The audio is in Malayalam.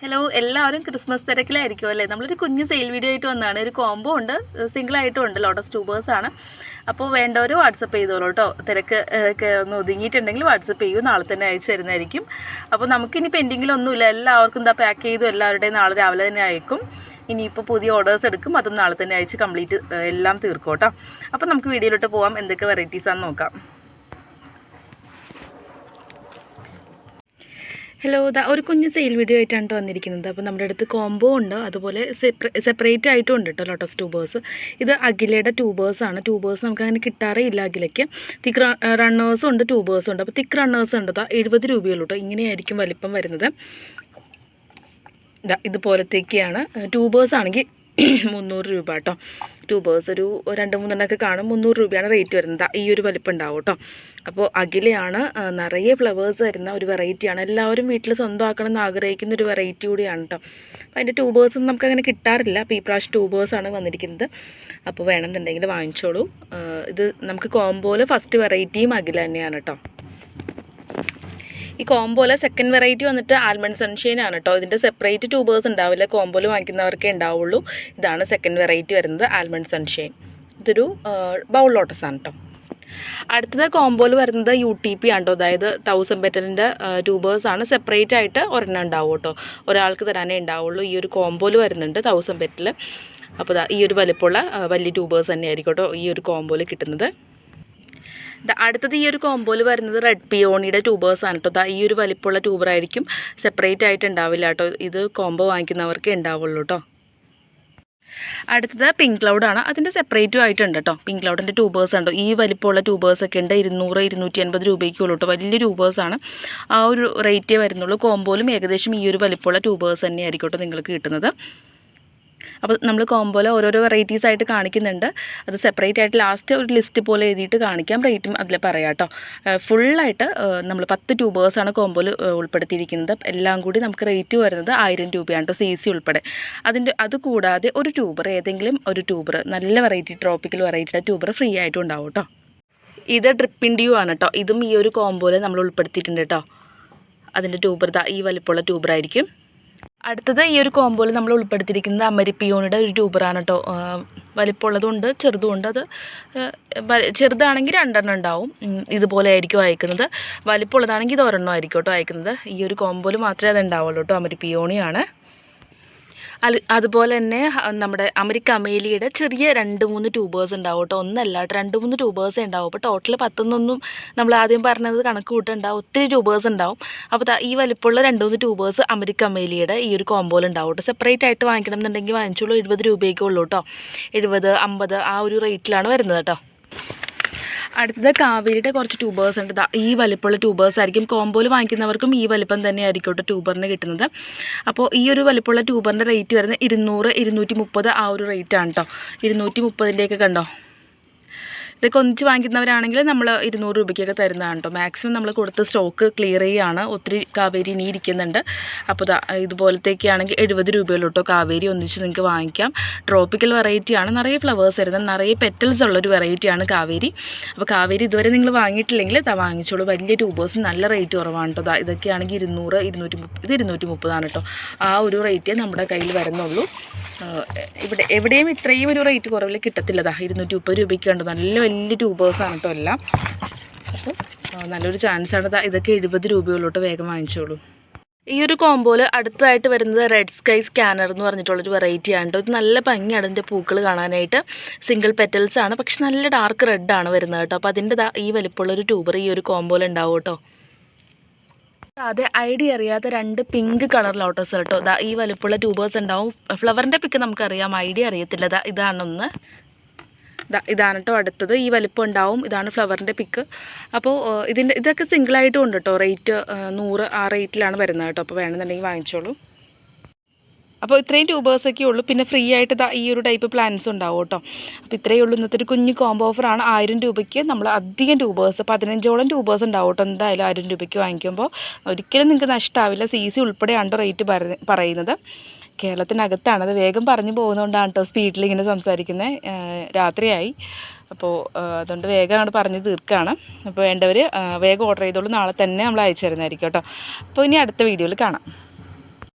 ഹലോ എല്ലാവരും ക്രിസ്മസ് തിരക്കിലായിരിക്കും അല്ലേ? നമ്മളൊരു കുഞ്ഞ് സെയിൽ വീഡിയോ ആയിട്ട് വന്നതാണ് ഒരു കോംബോ ഉണ്ട്. സിംഗിൾ ആയിട്ടും ഉണ്ട്. ലോട്ടസ് ട്യൂബേഴ്സ് ആണ്. അപ്പോൾ വേണ്ടവർ വാട്സപ്പ് ചെയ്തോളൂ കേട്ടോ തിരക്ക് ഒന്ന് ഒതുങ്ങിയിട്ടുണ്ടെങ്കിൽ വാട്സപ്പ് ചെയ്യൂ. നാളെ തന്നെ അയച്ചു തരുന്നതായിരിക്കും. അപ്പോൾ നമുക്കിനി പെൻഡിങ്ങിലൊന്നുമില്ല എല്ലാവർക്കും എന്താ പാക്ക് ചെയ്തു. എല്ലാവരുടെയും നാളെ രാവിലെ തന്നെ അയക്കും. ഇനിയിപ്പോൾ പുതിയ ഓർഡേഴ്സ് എടുക്കും. അതും നാളെ തന്നെ അയച്ച് കംപ്ലീറ്റ് എല്ലാം തീർക്കും കേട്ടോ അപ്പോൾ നമുക്ക് വീഡിയോയിലോട്ട് പോകാം എന്തൊക്കെ വെറൈറ്റീസാണെന്ന് നോക്കാം. ഹലോ ദാ ഒരു കുഞ്ഞ് സെയിൽ വീഡിയോ ആയിട്ടാണ് കേട്ടോ വന്നിരിക്കുന്നത്. അപ്പോൾ നമ്മുടെ അടുത്ത് കോംബോ ഉണ്ട്. അതുപോലെ സെപ്പറേറ്റ് ആയിട്ടും ഉണ്ട് കേട്ടോ ലോട്ടസ് ട്യൂബേഴ്സ് ഇത് അഖിലയുടെ ട്യൂബേഴ്സ് ആണ്. ട്യൂബേഴ്സ് നമുക്ക് അങ്ങനെ കിട്ടാറേ ഇല്ല അഖിലയ്ക്ക്. തിക്ക് റണ്ണേഴ്സും ഉണ്ട് ട്യൂബേഴ്സും ഉണ്ട്. അപ്പോൾ തിക്ക് റണ്ണേഴ്സ് ഉണ്ട്. എഴുപത് രൂപയുള്ളൂ കേട്ടോ ഇങ്ങനെയായിരിക്കും വലിപ്പം വരുന്നത്. ഇതാ ഇതുപോലത്തേക്കാണ്. ട്യൂബേഴ്സ് ആണെങ്കിൽ മുന്നൂറ് രൂപ കേട്ടോ ട്യൂബേഴ്സ് ഒരു രണ്ട് മൂന്നെണ്ണമൊക്കെ കാണും. മുന്നൂറ് രൂപയാണ് റേറ്റ് വരുന്നത്. ഈ ഒരു വലിപ്പം ഉണ്ടാവും കേട്ടോ അപ്പോൾ അഖിലയാണ് നിറയെ ഫ്ലവേഴ്സ് വരുന്ന ഒരു വെറൈറ്റിയാണ് എല്ലാവരും വീട്ടിൽ സ്വന്തമാക്കണം എന്ന് ആഗ്രഹിക്കുന്ന ഒരു വെറൈറ്റി കൂടിയാണ് കേട്ടോ അപ്പോൾ അതിന്റെ ട്യൂബേഴ്സൊന്നും നമുക്ക് അങ്ങനെ കിട്ടാറില്ല. അപ്പോൾ ഈ പ്രാവശ്യം ട്യൂബേഴ്സാണ് വന്നിരിക്കുന്നത്. അപ്പോൾ വേണമെന്നുണ്ടെങ്കിൽ വാങ്ങിച്ചോളൂ. ഇത് നമുക്ക് കോംബോയിൽ ഫസ്റ്റ് വെറൈറ്റിയും അഖില തന്നെയാണ് കേട്ടോ ഈ കോംബോയിലെ സെക്കൻഡ് വെറൈറ്റി വന്നിട്ട് ആൽമണ്ട് സൺഷൈൻ ആണ് കേട്ടോ ഇതിന്റെ സെപ്പറേറ്റ് ട്യൂബേഴ്സ് ഉണ്ടാവില്ല. കോംബോയിൽ വാങ്ങിക്കുന്നവർക്കേ ഉണ്ടാവുള്ളൂ. ഇതാണ് സെക്കൻഡ് വെറൈറ്റി വരുന്നത് ആൽമണ്ട് സൺഷൈൻ ഇതൊരു ബൗൾ ലോട്ടസ് ആണ് കേട്ടോ അടുത്തത് കോംബോയിൽ വരുന്നത് യു ടി പി ആണ് കേട്ടോ അതായത് തൗസൻഡ് ബെറ്റലിന്റെ ട്യൂബേഴ്സ് ആണ് സെപ്പറേറ്റ് ആയിട്ട് ഒരെണ്ണം ഉണ്ടാവും കേട്ടോ ഒരാൾക്ക് തരാനേ ഉണ്ടാവുള്ളൂ. ഈ ഒരു കോംബോയിൽ വരുന്നുണ്ട് തൗസൻഡ് ബെറ്റൽ അപ്പോൾ ഈ ഒരു വലിപ്പമുള്ള വലിയ ട്യൂബേഴ്സ് തന്നെയായിരിക്കും കേട്ടോ ഈ ഒരു കോംബോയിൽ കിട്ടുന്നത്. അടുത്തത് ഈ ഒരു കോംബോയിൽ വരുന്നത് റെഡ് പിയോണിയുടെ ട്യൂബേഴ്സാണ് കേട്ടോ ഈ ഒരു വലിപ്പമുള്ള ട്യൂബറായിരിക്കും സെപ്പറേറ്റ് ആയിട്ട് ഉണ്ടാവില്ല കേട്ടോ ഇത് കോംബോ വാങ്ങിക്കുന്നവർക്കേ ഉണ്ടാവുള്ളൂ കേട്ടോ അടുത്തത് പിങ്ക് ക്ലൗഡാണ് അതിന്റെ സെപ്പറേറ്റും ആയിട്ടുണ്ട് കേട്ടോ പിങ്ക് ക്ലൗഡിന്റെ ട്യൂബേഴ്സ് ഉണ്ടോ ഈ വലിപ്പമുള്ള ട്യൂബേഴ്സ് ഒക്കെ ഉണ്ട്. ഇരുന്നൂറ് ഇരുന്നൂറ്റി അൻപത് രൂപയ്ക്കുള്ളൂ കേട്ടോ വലിയ ട്യൂബേഴ്സാണ് ആ ഒരു റേറ്റേ വരുന്നുള്ളൂ. കോംബോയിലും ഏകദേശം ഈ ഒരു വലിപ്പമുള്ള ട്യൂബേഴ്സ് തന്നെയായിരിക്കും കേട്ടോ നിങ്ങൾക്ക് കിട്ടുന്നത്. അപ്പോൾ നമ്മൾ കോംബോയിൽ ഓരോരോ വെറൈറ്റീസ് ആയിട്ട് കാണിക്കുന്നുണ്ട്. അത് സെപ്പറേറ്റ് ആയിട്ട് ലാസ്റ്റ് ഒരു ലിസ്റ്റ് പോലെ എഴുതിയിട്ട് കാണിക്കാം. റേറ്റും അതിൽ പറയാം കേട്ടോ ഫുള്ളായിട്ട് നമ്മൾ പത്ത് ട്യൂബേഴ്സാണ് കോംബോയിൽ ഉൾപ്പെടുത്തിയിരിക്കുന്നത്. എല്ലാം കൂടി നമുക്ക് റേറ്റ് വരുന്നത് ആയിരം രൂപയാണ് കേട്ടോ സി സി ഉൾപ്പെടെ. അതിന്റെ അത് കൂടാതെ ഒരു ട്യൂബർ ഏതെങ്കിലും ഒരു ട്യൂബർ നല്ല വെറൈറ്റി ട്രോപ്പിക്കൽ വെറൈറ്റിയുടെ ട്യൂബർ ഫ്രീ ആയിട്ടും ഉണ്ടാവും കേട്ടോ ഇത് ഡ്രിപ്പിൻ ഡ്യൂ ആണ് കേട്ടോ ഇതും ഈ ഒരു കോംബോയിൽ നമ്മൾ ഉൾപ്പെടുത്തിയിട്ടുണ്ട് കേട്ടോ അതിന്റെ ട്യൂബർ ഈ വലിപ്പമുള്ള ട്യൂബർ ആയിരിക്കും. അടുത്തത് ഈ ഒരു കോംബോയിൽ നമ്മൾ ഉൾപ്പെടുത്തിയിരിക്കുന്നത് അമരിപ്പിയോണിയുടെ ഒരു ട്യൂബറാണ് കേട്ടോ. വലിപ്പമുള്ളതുണ്ട് ചെറുതുമുണ്ട്. അത് ചെറുതാണെങ്കിൽ രണ്ടെണ്ണം ഉണ്ടാവും. ഇതുപോലെ ആയിരിക്കും അയക്കുന്നത്. വലിപ്പമുള്ളതാണെങ്കിൽ ഇത് ഒരെണ്ണം ആയിരിക്കും കേട്ടോ അയക്കുന്നത്. ഈ ഒരു കോംബോയിൽ മാത്രമേ അത് ഉണ്ടാവുള്ളൂ കേട്ടോ അമരിപ്പിയോണിയാണ്. അതുപോലെ തന്നെ നമ്മുടെ അമേരിക്ക അമേലിയുടെ ചെറിയ രണ്ട് മൂന്ന് ട്യൂബേഴ്സ് ഉണ്ടാവും കേട്ടോ. ഒന്നല്ല രണ്ട് മൂന്ന് ട്യൂബേഴ്സേ ഉണ്ടാവും. അപ്പോൾ ടോട്ടൽ പത്തൊന്നൊന്നും നമ്മൾ ആദ്യം പറഞ്ഞത് കണക്ക് കൂട്ടുണ്ടാവും ഒത്തിരി ട്യൂബേഴ്സ് ഉണ്ടാവും. അപ്പോൾ ഈ വലിപ്പമുള്ള രണ്ട് മൂന്ന് ട്യൂബേഴ്സ് അമേരിക്ക അമേലിയുടെ ഈ ഒരു കോമ്പോയിൽ ഉണ്ടാവും കേട്ടോ. സെപ്പറേറ്റ് ആയിട്ട് വാങ്ങിക്കണം എന്നുണ്ടെങ്കിൽ വാങ്ങിച്ചോളൂ. എഴുപത് രൂപയൊക്കെ ഉള്ളൂ കേട്ടോ. എഴുപത് അമ്പത് ആ ഒരു റേറ്റിലാണ് വരുന്നത് കേട്ടോ. അടുത്തത് കാവേരിയുടെ കുറച്ച് ട്യൂബേഴ്സ് ഉണ്ട്. ഈ വലിപ്പമുള്ള ട്യൂബേഴ്സ് ആയിരിക്കും. കോമ്പോൽ വാങ്ങിക്കുന്നവർക്കും ഈ വലിപ്പം തന്നെ ആയിരിക്കും കേട്ടോ ട്യൂബറിന് കിട്ടുന്നത്. അപ്പോൾ ഈ ഒരു വലിപ്പമുള്ള ട്യൂബറിന്റെ റേറ്റ് വരുന്നത് ഇരുന്നൂറ് ഇരുന്നൂറ്റി ആ ഒരു റേറ്റ് ആണ് കേട്ടോ ഇരുന്നൂറ്റി മുപ്പതിന്റെയൊക്കെ കണ്ടോ? ഇതൊക്കെ ഒന്നിച്ച് വാങ്ങിക്കുന്നവരാണെങ്കിൽ നമ്മൾ ഇരുന്നൂറ് രൂപയ്ക്കൊക്കെ തരുന്നതാണ് കേട്ടോ മാക്സിമം നമ്മൾ കൊടുത്ത സ്റ്റോക്ക് ക്ലിയർ ചെയ്യുകയാണ് ഒത്തിരി കാവേരി ഇനി ഇരിക്കുന്നുണ്ട്. അപ്പോൾ ഇതുപോലത്തേക്കാണെങ്കിൽ എഴുപത് രൂപയുള്ളൂ കേട്ടോ കാവേരി. ഒന്നിച്ച് നിങ്ങൾക്ക് വാങ്ങിക്കാം. ട്രോപ്പിക്കൽ വെറൈറ്റിയാണ് നിറയെ ഫ്ലവേഴ്സ് വരുന്നത് നിറയെ പെറ്റൽസ് ഉള്ളൊരു വെറൈറ്റിയാണ് കാവേരി. അപ്പോൾ കാവേരി ഇതുവരെ നിങ്ങൾ വാങ്ങിയിട്ടില്ലെങ്കിൽ ദാ വാങ്ങിച്ചോളൂ. വലിയ ട്യൂബേഴ്സ് നല്ല റേറ്റ് കുറവാണ് കേട്ടോ ഇതൊക്കെയാണെങ്കിൽ ഇരുന്നൂറ് ഇരുന്നൂറ്റി ഇത് ഇരുന്നൂറ്റി മുപ്പതാണ് കേട്ടോ ആ ഒരു റേറ്റേ നമ്മുടെ കയ്യിൽ വരുന്നുള്ളൂ. ഇവിടെ എവിടെയും ഇത്രയും ഒരു റേറ്റ് കുറവിൽ കിട്ടത്തില്ല. ദാ ഇരുന്നൂറ്റി മുപ്പത് രൂപയ്ക്ക് ഉണ്ട് നല്ല വലിയ ട്യൂബേഴ്സാണ് കേട്ടോ എല്ലാം. അപ്പോൾ നല്ലൊരു ചാൻസാണ് ദാ ഇതൊക്കെ എഴുപത് രൂപയുള്ളൂ വേഗം വാങ്ങിച്ചോളൂ. ഈ ഒരു കോമ്പോയിൽ അടുത്തതായിട്ട് വരുന്നത് റെഡ് സ്കൈ സ്കാനർ എന്ന് പറഞ്ഞിട്ടുള്ളൊരു വെറൈറ്റി ആണ് കേട്ടോ. ഇത് നല്ല ഭംഗിയാണ് ഇതിന്റെ പൂക്കൾ കാണാനായിട്ട്. സിംഗിൾ പെറ്റൽസ് ആണ്. പക്ഷെ നല്ല ഡാർക്ക് റെഡ് ആണ് വരുന്നത് കേട്ടോ. അപ്പോൾ അതിന്റെ ഈ വലിപ്പമുള്ളൊരു ട്യൂബർ ഈ ഒരു കോമ്പോയിൽ ഉണ്ടാവും കേട്ടോ. അതെ ഐഡിയ അറിയാത്ത രണ്ട് പിങ്ക് കളർ ലോട്ടസ് കേട്ടോ. ഈ വലിപ്പമുള്ള ട്യൂബേഴ്സ് ഉണ്ടാവും. ഫ്ലവറിന്റെ പിക്ക് നമുക്കറിയാം. ഐഡിയ അറിയത്തില്ല. ഇതാണൊന്ന് ഇതാണ് കേട്ടോ അടുത്തത്. ഈ വലിപ്പം ഉണ്ടാവും. ഇതാണ് ഫ്ലവറിന്റെ പിക്ക്. അപ്പോൾ ഇതിന്റെ ഇതൊക്കെ സിംഗിളായിട്ടും ഉണ്ട് കേട്ടോ റേറ്റ് നൂറ് ആ റേറ്റിലാണ് വരുന്നത് കേട്ടോ അപ്പോൾ വേണമെന്നുണ്ടെങ്കിൽ വാങ്ങിച്ചോളൂ. അപ്പോൾ ഇത്രയും ട്യൂബേഴ്സൊക്കെ ഉള്ളൂ. പിന്നെ ഫ്രീ ആയിട്ട് ഈ ഒരു ടൈപ്പ് പ്ലാൻസ് ഉണ്ടാവും കേട്ടോ അപ്പോൾ ഇത്രയേ ഉള്ളൂ. ഇന്നത്തെ ഒരു കുഞ്ഞു കോംബോ ഓഫറാണ് ആയിരം രൂപയ്ക്ക് നമ്മൾ അധികം ട്യൂബേഴ്സ് പതിനഞ്ചോളം ട്യൂബേഴ്സ് ഉണ്ടാവും കേട്ടോ എന്തായാലും ആയിരം രൂപയ്ക്ക് വാങ്ങിക്കുമ്പോൾ ഒരിക്കലും നിങ്ങൾക്ക് നഷ്ടമാവില്ല സി സി ഉൾപ്പെടെയാണ് റേറ്റ് പറയുന്നത്. കേരളത്തിനകത്താണ്. അത് വേഗം പറഞ്ഞു പോകുന്നതുകൊണ്ടാണ് കേട്ടോ സ്പീഡിൽ ഇങ്ങനെ സംസാരിക്കുന്നത് രാത്രിയായി. അപ്പോൾ അതുകൊണ്ട് വേഗം അങ്ങോട്ട് പറഞ്ഞ് തീർക്കുകയാണ് അപ്പോൾ വേണ്ടവർ വേഗം ഓർഡർ ചെയ്തോളൂ. നാളെ തന്നെ നമ്മൾ അയച്ചു തരുന്നതായിരിക്കും കേട്ടോ അപ്പോൾ ഇനി അടുത്ത വീഡിയോയിൽ കാണാം.